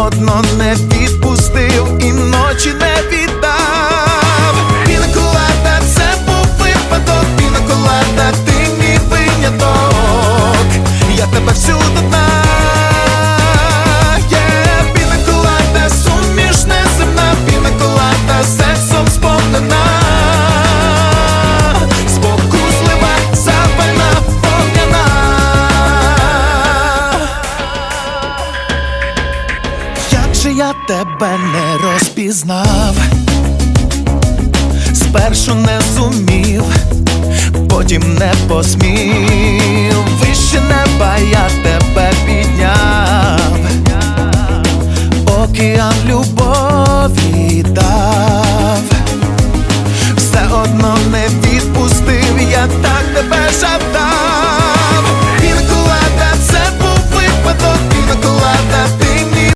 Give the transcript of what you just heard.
одно не відпустив Як я тебе не розпізнав, спершу не зумів, потім не посмів, вище неба я тебе підняв, океан любові